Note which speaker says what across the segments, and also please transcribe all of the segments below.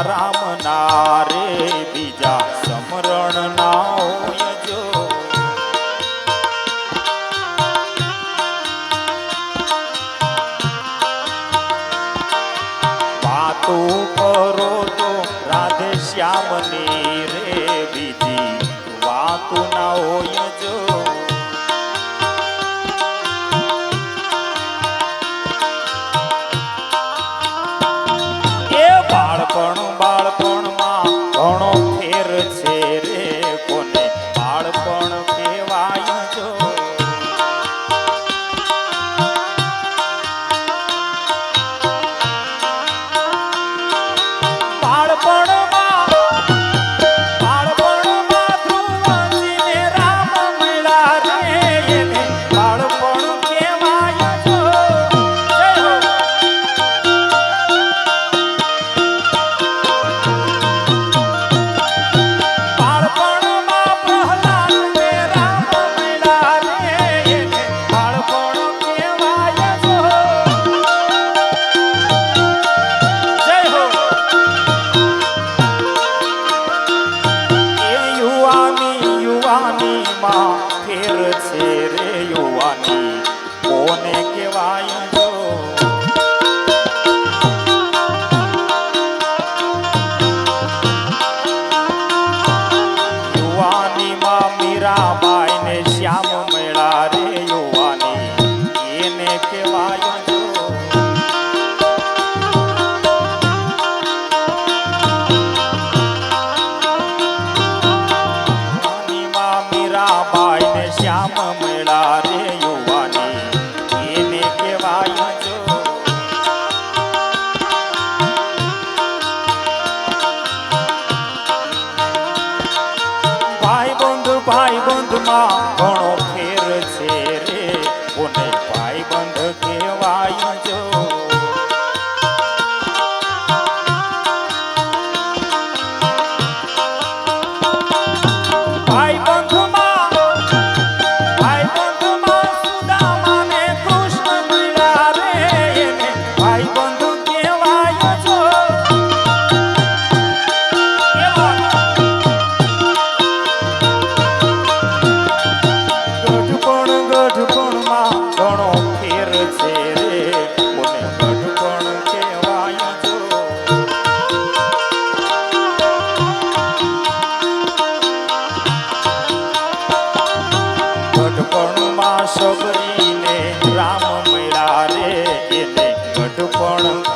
Speaker 1: રામ ના બીજા સમરણ ના જો. વાતો કરો તો રાધે શ્યામની રે બીજી વાતો ના હોય જો. પણ ફેર છે રે યુવાની. કોને કહેવાય? ભાઈ બંધમાં ઘણો પણ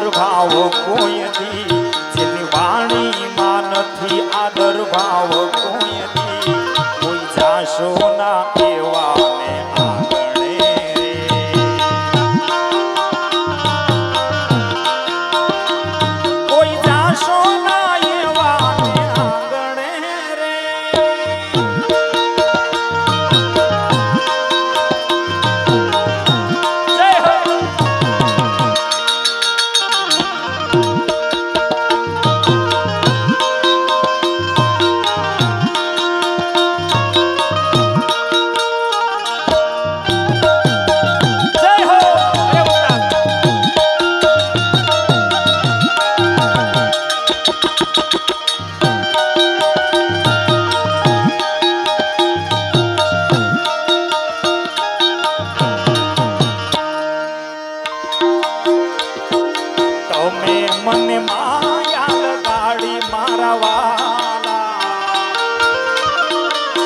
Speaker 1: આદર ભાવ કોઈથી જેની વાણીમાં નથી આદર ભાવ